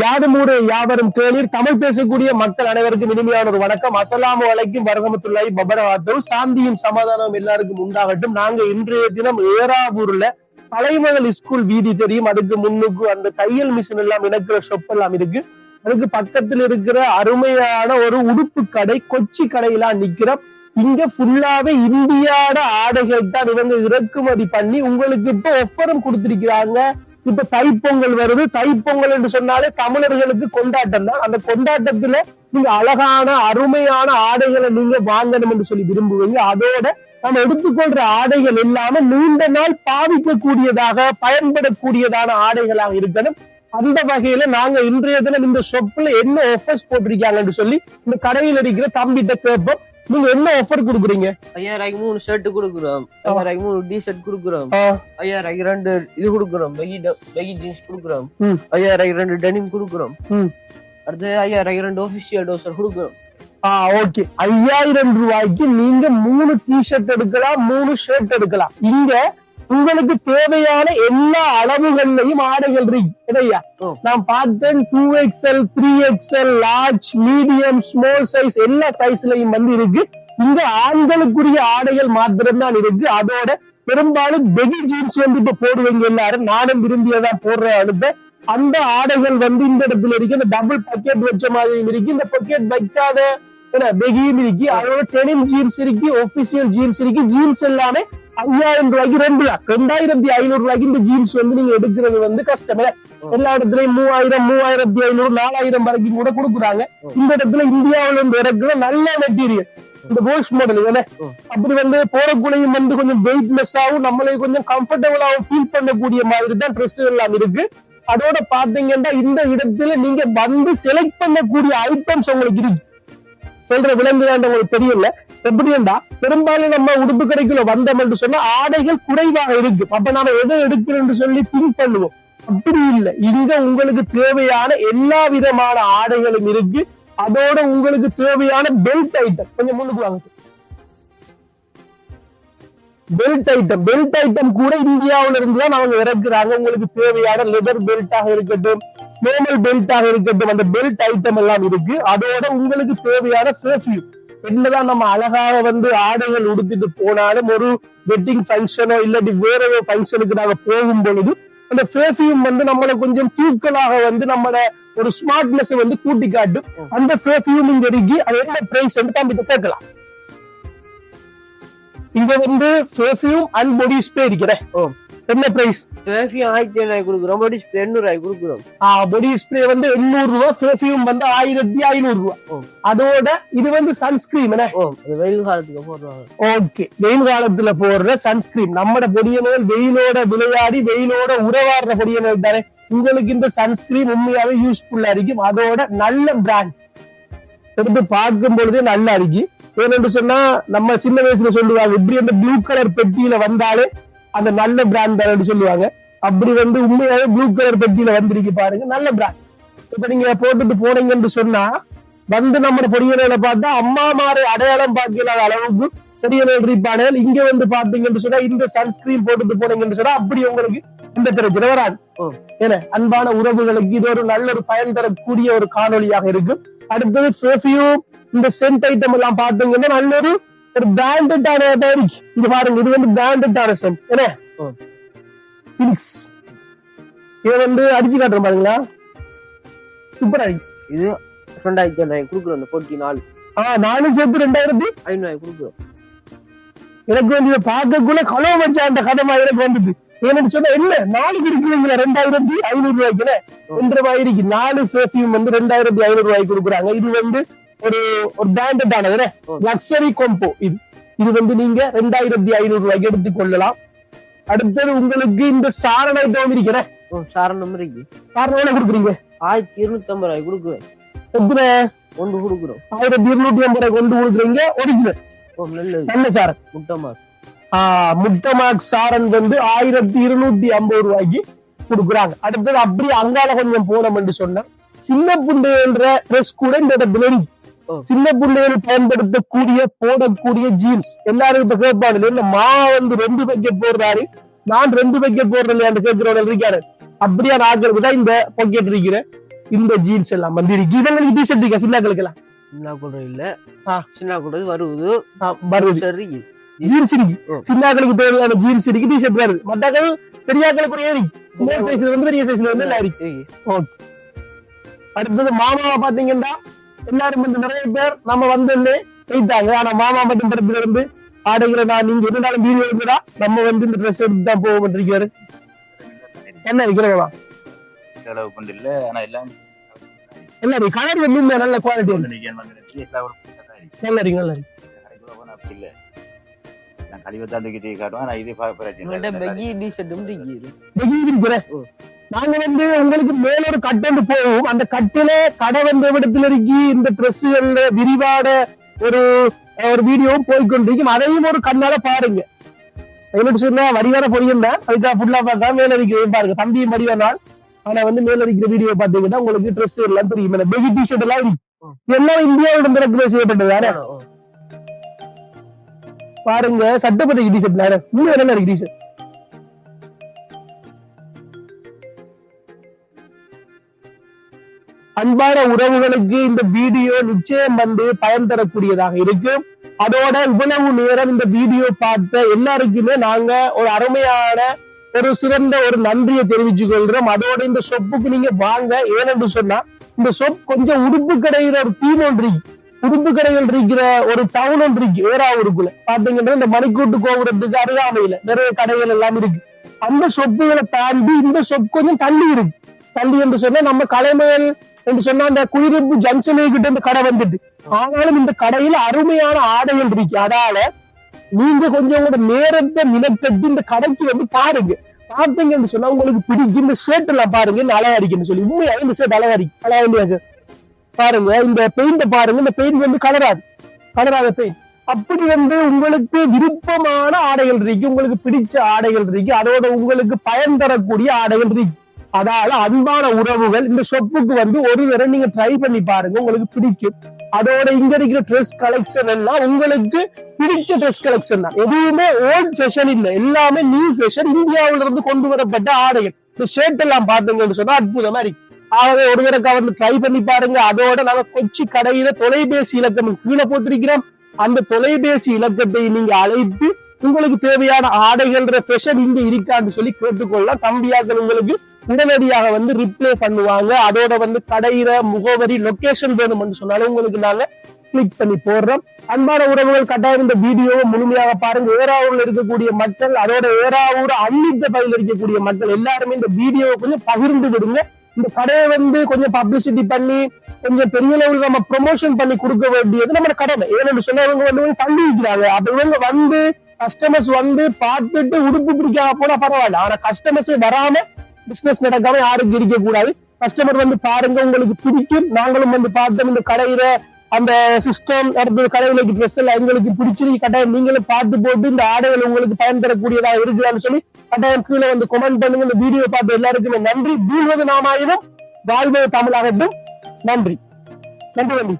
யாதுமூடு யாவரும் கேளீர். தமிழ் பேசக்கூடிய மக்கள் அனைவருக்கும் இனிமையான ஒரு வணக்கம். அசலாம் வலைக்கும் வரகமத்துள்ளாய் பபரவாத்தும் சாந்தியும் சமாதானம் எல்லாருக்கும் உண்டாகட்டும். நாங்க இன்றைய தினம் ஏறாவூர்ல தலைமகள் ஸ்கூல் வீதி தெரியும். அதுக்கு முன்னுக்கு அந்த தையல் மிஷின் எல்லாம் இணைக்கிற ஷொப் எல்லாம் இருக்கு. அதுக்கு பக்கத்துல இருக்கிற அருமையான ஒரு உடுப்பு கடை கொச்சி கடையெல்லாம் நிக்கிற இங்க ஃபுல்லாவே இந்தியாட ஆடைகள் தான் இவங்க இறக்குமதி பண்ணி உங்களுக்கு இப்ப ஒப்பரம் கொடுத்திருக்கிறாங்க. இப்ப தைப்பொங்கல் வருது. தைப்பொங்கல் என்று சொன்னாலே தமிழர்களுக்கு கொண்டாட்டம் தான். அந்த கொண்டாட்டத்துல நீங்க அழகான அருமையான ஆடைகளை நீங்க வாங்கணும் என்று சொல்லி விரும்புவீங்க. அதோட நம்ம எடுத்துக்கொள்ற ஆடைகள் இல்லாம நீண்ட நாள் பாவிக்கக்கூடியதாக பயன்படக்கூடியதான ஆடைகளாக இருக்கணும். அந்த வகையில நாங்க இன்றைய தினம் இந்த ஷொப்ல என்ன ஆஃபர்ஸ் போட்டிருக்காங்கன்னு சொல்லி இந்த கடையில் இருக்கிற தம்பிட்ட கேட்போம். நீங்க என்ன ஆஃபர் கொடுக்குறீங்க? ஐயாயிரம் மூணு ஷர்ட் கொடுக்குறோம். ஐயாயிரம் மூணு டி ஷர்ட் கொடுக்குறோம். ஐயாயிரம் ரெண்டு இது கொடுக்குறோம். பெகி பெகி ஜீன்ஸ் கொடுக்குறோம். ஐயாயிரம் ரெண்டு டெனிம் கொடுக்குறோம். அடுத்து ஐயாயிரம் ரெண்டு ஒபிஷியல் டோசர் கொடுக்குறோம். ஓகே ஐயாயிரம் ரூபாய்க்கு நீங்க மூணு டிஷர்ட் எடுக்கலாம் மூணு ஷர்ட் எடுக்கலாம். இங்க உங்களுக்கு தேவையான எல்லா அளவுகள்லையும் ஆடைகள் இருக்கு. நான் பார்த்தேன் two XL three XL large medium small size எல்லா சைஸ்லயும் வந்து இருக்கு. இங்க ஆண்களுக்குரிய ஆடைகள் மாத்திரம்தான் இருக்கு. அதோட பெரும்பாலும் பெகி ஜீன்ஸ் வந்து இப்ப போடுவீங்க எல்லாரும். நானும் விரும்பியதா போடுற அனுப்ப அந்த ஆடைகள் வந்து இந்த இடத்துல இருக்கு. இந்த டபுள் பக்கெட் வச்ச மாதிரியும் இருக்கு. இந்த பக்கெட் வைக்காத பெகியும் இருக்கு. அதோட டெனிம் ஜீன்ஸ் இருக்கு ஒபிஷியல் ஜீன்ஸ் இருக்கு. ஜீன்ஸ் எல்லாமே ஐயாயிரம் ரூபாய்க்கு ரெண்டு ரெண்டாயிரத்தி ஐநூறு ரூபாய்க்கு இந்த ஜீன்ஸ் வந்து நீங்க எடுக்கிறது வந்து கஷ்டமே. எல்லா இடத்துலயும் மூவாயிரம் மூவாயிரத்தி ஐநூறு நாலாயிரம் வரைக்கும் கூட கொடுக்குறாங்க. இந்த இடத்துல இந்தியாவுல இருந்து இறக்குற நல்ல மெட்டீரியல் இந்த போஷ் மாடல் தானே. அப்படி வந்து போறக்குள்ளையும் வந்து கொஞ்சம் வெயிட்லெஸ் ஆகும் நம்மளே கொஞ்சம் கம்ஃபர்டபுளாகவும் ஃபீல் பண்ணக்கூடிய மாதிரி தான் ட்ரெஸ் எல்லாம் இருக்கு. அதோட பாத்தீங்கன்னா இந்த இடத்துல நீங்க வந்து செலக்ட் பண்ணக்கூடிய ஐட்டம்ஸ் உங்களுக்கு இருக்கு. சொல்ற விலங்குதான் உங்களுக்கு தெரியல எப்படின்னா பெரும்பாலும் நம்ம உடுப்பு கடைக்குள்ள வந்தோம் என்று சொன்னா ஆடைகள் குறைவாக இருக்கு அப்ப நாம எதை எடுக்கிறோம்னு சொல்லி திங்க் பண்ணுவோம். அப்படி இல்லை. இங்க உங்களுக்கு தேவையான எல்லா விதமான ஆடைகளும் இருக்கு. அதோட உங்களுக்கு தேவையான பெல்ட் ஐட்டம் கொஞ்சம் முன்னுக்கு வாங்க sir belt item belt item கூட இந்தியாவுல இருந்து தான் அவங்க இறக்குறாங்க. உங்களுக்கு தேவையான லெதர் பெல்ட்டாக இருக்கட்டும் நார்மல் பெல்ட்டாக இருக்கட்டும் அந்த பெல்ட் ஐட்டம் எல்லாம் இருக்கு. அதோட உங்களுக்கு தேவையான பெர்ஃபியூம் என்னதான் நம்ம அழகாக வந்து ஆடைகள் உடுத்திட்டு போனாலும் ஒரு வெட்டிங் ஃபங்க்ஷனோ இல்லாட்டி வேற ஒரு ஃபங்க்ஷனுக்கு நாங்க போகும் பொழுது அந்த பெர்ஃபியூம் வந்து நம்மளை கொஞ்சம் தூக்கலாக வந்து நம்மள ஒரு ஸ்மார்ட்னஸ் வந்து கூட்டி காட்டும். அந்த பெர்ஃபியூம் இங்க இருக்கு. அது என்ன பிரைஸ் வந்து தம்பிட்டு கேட்கலாம். இங்க வந்து பெர்ஃபியூம் அண்ட் பாடி ஸ்ப்ரே இருக்கிறேன். என்ன பிரைஸ் பெர்ஃபியூம் ஆயிரத்தி ஐநூறு கொடுக்குறோம். பாடி ஸ்ப்ரே எண்ணூறு ரூபாய் கொடுக்குறோம். பாடி ஸ்ப்ரே வந்து எண்ணூறு ரூபாய் பெர்ஃபியூம் வந்து ஆயிரத்தி ஐநூறு ரூபாய் ஓ. அதோட இது வந்து சன்ஸ்கிரீம் என்ன? வெயில் காலத்துக்கு போடுறாங்க. ஓகே. வெயில் காலத்துல போடுற சன்ஸ்கிரீம் நம்மட பொடியனர்கள் வெயிலோட விளையாடி வெயிலோட உறவாடுற பொடியனர்கள் தானே. உங்களுக்கு இந்த சன்ஸ்கிரீம் உண்மையாவே யூஸ்ஃபுல்லா இருக்கும். அதோட நல்ல பிராண்ட் எடுத்து பார்க்கும் பொழுதே நல்லா இருக்கு ஏனென்று சொன்னா நம்ம சின்ன வயசுல சொல்லுவாங்க இப்படி அந்த ப்ளூ கலர் பெட்டியில வந்தாலே அந்த நல்ல பிராண்ட் தான் சொல்லுவாங்க. அப்படி வந்து உண்மையாவே ப்ளூ கலர் பெட்டியில வந்திருக்கு பாருங்க நல்ல பிராண்ட் இப்ப நீங்க போட்டுட்டு போனீங்கன்னு சொன்னா வந்து நம்ம பொடியனையில பார்த்தா அம்மா மாறு அடையாளம் பார்க்கலாத அளவுக்கு பொடியனை இருப்பானேல் இங்க வந்து பாத்தீங்கன்னு சொன்னா இந்த சன்ஸ்கிரீன் போட்டுட்டு போனீங்கன்னு சொன்னா அப்படி உங்களுக்கு இந்த பிரச்சனை வராது. ஏன்னா அன்பான உறவுகளுக்கு இது ஒரு நல்ல ஒரு பயன் தரக்கூடிய ஒரு காணொளியாக இருக்கு. அடுத்தது பெர்ஃபியூம் இந்த சென்ட் ஐட்டம் எல்லாம் பாத்தீங்கன்னா நல்ல ஒரு ஒரு பிராண்டடான இருக்கு இங்க பாருங்க இது வந்து பிராண்டடான சென்ட் என்ன. பினிக்ஸ் இதை வந்து அடிச்சு காட்டுறேன் பாருங்களா சூப்பரா இருக்கு இது ரெண்டாயிரத்தி ஐநூறு கொடுக்குறோம் அந்த போட்டி நாலு ஆஹ் நானும் சேர்த்து ரெண்டாயிரத்தி ஐநூறு கொடுக்குறோம் எனக்கு வந்து இதை பார்க்கக்குள்ள கலவை வச்ச அந்த கதை மாதிரி எனக்கு வந்தது ஏன்னு சொன்னா இல்ல நாளைக்கு இருக்குங்களா ரெண்டாயிரத்தி ஐநூறு ரூபாய்க்குல ரெண்டு ரூபாய் இருக்கு நாலு பெர்ஃபியூம் வந்து ரெண்டாயிரத்தி ஐநூறு ரூபாய்க்கு கொடுக்குறாங்க இது வந்து ஒரு ஒரு பிராண்டட் ஆனது. லக்ஸரி கொம்போ இது இது வந்து நீங்க ரெண்டாயிரத்தி ஐநூறு ரூபாய்க்கு எடுத்துக்கொள்ளலாம் அடுத்தது உங்களுக்கு இந்த சாரண ஐட்டம் இருக்கிற ஓ சாரணம் இருக்கு. சாரணம் என்ன கொடுக்குறீங்க? ஆயிரத்தி இருநூத்தி ஐம்பது ரூபாய் கொடுக்குறோம் எத்தனை? ஒன்று கொடுக்குறோம். ஆயிரத்தி இருநூத்தி ஐம்பது ரூபாய் கொண்டு கொடுக்குறீங்க ஒரிஜினல் நல்ல சாரன் முட்டமா ஆஹ் முட்டமாக் சாரன் வந்து ஆயிரத்தி இருநூத்தி ஐம்பது ரூபாய்க்கு கொடுக்குறாங்க. அடுத்தது அப்படியே அங்கால கொஞ்சம் போனோம் என்று சொன்னா சின்ன புண்டைன்ற ட்ரெஸ் கூட இந்த இடத்துல இருக்கு. சின்ன புண்டைகள் பயன்படுத்தக்கூடிய போடக்கூடிய ஜீன்ஸ் எல்லாரும் இப்ப கேட்பாங்க இல்ல மா வந்து ரெண்டு பக்கெட் போடுறாரு. நான் ரெண்டு பக்கெட் போடுறேன். கேட்கிறவங்க இருக்காரு அப்படியா ஆக்களுக்கு தான் இந்த பாக்கெட் இருக்கிறேன். இந்த ஜீன்ஸ் எல்லாம் வந்து இருக்கு. இவங்களுக்கு டிஷர்ட் இருக்கா? சின்னாக்களுக்கு எல்லாம் சின்ன கூட இல்ல. சின்ன கூட வருவது சரி ஜீன்ஸ் இருக்கு. சின்னாக்களுக்கு தேவையான ஜீன்ஸ் இருக்கு டிஷர்ட் வருது. மத்தாக்கள் பெரியாக்களுக்கு ஏறி. சின்ன சைஸ்ல வந்து பெரிய சைஸ்ல வந்து எல்லாம் இருக்கு. அடுத்தது மாமாவை பாத்தீங்கன்னா எல்லாரும் வந்து நிறைய பேர் நம்ம வந்து போயிட்டாங்க ஆனா மாமா மட்டும் தரப்புல இருந்து ஆடைகளை நான் நீங்க இருந்தாலும் வீடியோ இருந்தா நம்ம வந்து இந்த ட்ரெஸ் எடுத்து தான் போக மாட்டிருக்காரு என்ன இருக்கிறவா செலவு இல்ல. ஆனா எல்லாம் என்ன கலர் வந்து நல்ல குவாலிட்டி. நல்லா இருக்கு. நல்லா இருக்கு கடைக்குள்ள போனா அப்படி இல்ல நான் கழிவத்தான் தூக்கிட்டு காட்டுவேன் ஆனா இது பிரச்சனை. நாங்க வந்து உங்களுக்கு மேல ஒரு கட்டு வந்து போவோம் அந்த கட்டுல கடை வந்த இடத்துல இருக்கி இந்த ட்ரெஸ்ஸுகள்ல விரிவாட ஒரு ஒரு வீடியோவும் போய்கொண்டிருக்கும் அதையும் ஒரு கண்ணால பாருங்க என்னட்டு சொன்னா வடிவான பொடியும் தான் அதுக்காக ஃபுல்லா பார்த்தா மேல இருக்கிறது பாருங்க தம்பியும் வடிவானால் ஆனா வந்து மேல இருக்கிற வீடியோ பாத்தீங்கன்னா உங்களுக்கு ட்ரெஸ் எல்லாம் தெரியும் பெகி டிஷர்ட் எல்லாம் இருக்கு எல்லாம் இறக்குமதி செய்யப்பட்டது வேற பாருங்க சட்டப்பட்ட டிஷர்ட் வேற இன்னும் என்ன இருக்கு டிஷர்ட் அன்பான உறவுகளுக்கு இந்த வீடியோ நிச்சயம் வந்து பயன் தரக்கூடியதாக இருக்கும் அதோட இவ்வளவு நேரம் இந்த வீடியோ பார்த்த எல்லாருக்குமே நாங்க ஒரு அருமையான ஒரு சிறந்த ஒரு நன்றியை தெரிவிச்சு கொள்றோம். அதோட இந்த சொப்புக்கு நீங்க வாங்க. ஏனென்று சொன்னா இந்த சொப் கொஞ்சம் உடுப்பு கடையிற ஒரு டீம் ஒன்று இருக்கு கடைகள் இருக்கிற ஒரு டவுன் ஒன்று இருக்கு ஏறாவூருக்குள்ள. பாத்தீங்கன்னா இந்த மணிக்கூட்டு கோபுரத்துக்கு அருகாமையில நிறைய கடைகள் எல்லாம் இருக்கு. அந்த சொப்புகளை தாண்டி இந்த ஷொப் கொஞ்சம் தள்ளி இருக்கு. தள்ளி என்று சொன்னா நம்ம கலைமையல் என்று சொன்னா அந்த குயிரிப்பு ஜங்ஷனு கிட்ட இந்த கடை வந்துட்டு. ஆனாலும் இந்த கடையில அருமையான ஆடைகள் இருக்கு. அதால நீங்க கொஞ்சம் உங்களோட நேரத்தை நிலக்கட்டி இந்த கடைக்கு வந்து பாருங்க. பார்த்தீங்கன்னு சொன்னா உங்களுக்கு பிடிக்கும் இந்த ஷர்ட் எல்லாம் பாருங்க இந்த இருக்குன்னு சொல்லி. உண்மையாக இந்த ஷர்ட் அழகா இருக்கு அழகா இல்லையா சார் பாருங்க இந்த பெயிண்ட பாருங்க இந்த பெயிண்ட் வந்து கலராது. கலராத பெயிண்ட் அப்படி வந்து உங்களுக்கு விருப்பமான ஆடைகள் இருக்கு உங்களுக்கு பிடிச்ச ஆடைகள் இருக்கு அதோட உங்களுக்கு பயன் தரக்கூடிய ஆடைகள் இருக்கு. அதால அன்பான உறவுகள் இந்த ஷொப்புக்கு வந்து ஒரு தடவை நீங்க ட்ரை பண்ணி பாருங்க உங்களுக்கு பிடிக்கும். அதோட இங்க இருக்கிற ட்ரெஸ் கலெக்ஷன் எல்லாம் உங்களுக்கு பிடிச்ச ட்ரெஸ் கலெக்ஷன் தான். எதுவுமே ஓல்ட் ஃபேஷன் இல்ல எல்லாமே நியூ ஃபேஷன் இந்தியாவில இருந்து கொண்டு வரப்பட்ட ஆடைகள். இந்த ஷர்ட் எல்லாம் பாத்துங்கன்னு சொன்னா அற்புதமா இருக்கு. ஆகவே ஒரு தடவை வந்து ட்ரை பண்ணி பாருங்க. அதோட நாங்க கொச்சி கடையில தொலைபேசி இலக்கம் கீழே போட்டிருக்கிறோம். அந்த தொலைபேசி இலக்கத்தை நீங்க அழைத்து உங்களுக்கு தேவையான ஆடைகள்ன்ற ஃபேஷன் இங்க இருக்கான்னு சொல்லி கேட்டுக்கொள்ளலாம். தம்பியாக்கள் உங்களுக்கு உடனடியாக வந்து ரிப்ளை பண்ணுவாங்க. அதோட வந்து கடையில முகவரி லொகேஷன் வேணும்னு சொன்னாலும் உங்களுக்கு நாங்க கிளிக் பண்ணி போடுறோம். அன்பான உறவுகள் கட்டாயம் இந்த வீடியோவை முழுமையாக பாருங்க. ஏறாவூர்ல இருக்கக்கூடிய மக்கள் அதோட ஏறாவூர் அன்னித்த பகுதியில் இருக்கக்கூடிய மக்கள் எல்லாருமே இந்த வீடியோவை கொஞ்சம் பகிர்ந்து விடுங்க. இந்த கடையை வந்து கொஞ்சம் பப்ளிசிட்டி பண்ணி கொஞ்சம் பெரிய லெவலில் நம்ம ப்ரொமோஷன் பண்ணி கொடுக்க வேண்டியது நம்ம கடமை. ஏன்னு சொன்னா இவங்க வந்து தள்ளி வைக்கிறாங்க அப்ப இவங்க வந்து கஸ்டமர்ஸ் வந்து பார்த்துட்டு உடுப்பு பிடிக்காம போனா பரவாயில்ல. ஆனா கஸ்டமர்ஸ் வராம பிசினஸ் நடக்காம யாருக்கு இருக்க கூடாது கஸ்டமர் வந்து பாருங்க உங்களுக்கு பிடிக்கும். நாங்களும் வந்து பார்த்தோம் இந்த கடையில அந்த சிஸ்டம் அடுத்தது கடையில ட்ரெஸ் எல்லாம் எங்களுக்கு பிடிச்சிருக்கு. கட்டாயம் நீங்களும் பார்த்து போட்டு இந்த ஆடைகள் உங்களுக்கு பயன் தரக்கூடியதா இருக்குதான்னு சொல்லி கட்டாயம் கீழே வந்து கமெண்ட் பண்ணுங்க. இந்த வீடியோ பார்த்து எல்லாருக்குமே நன்றி. வீழ்வது நாமாயினும் வாழ்வது தமிழாகட்டும் நன்றி. நன்றி நன்றி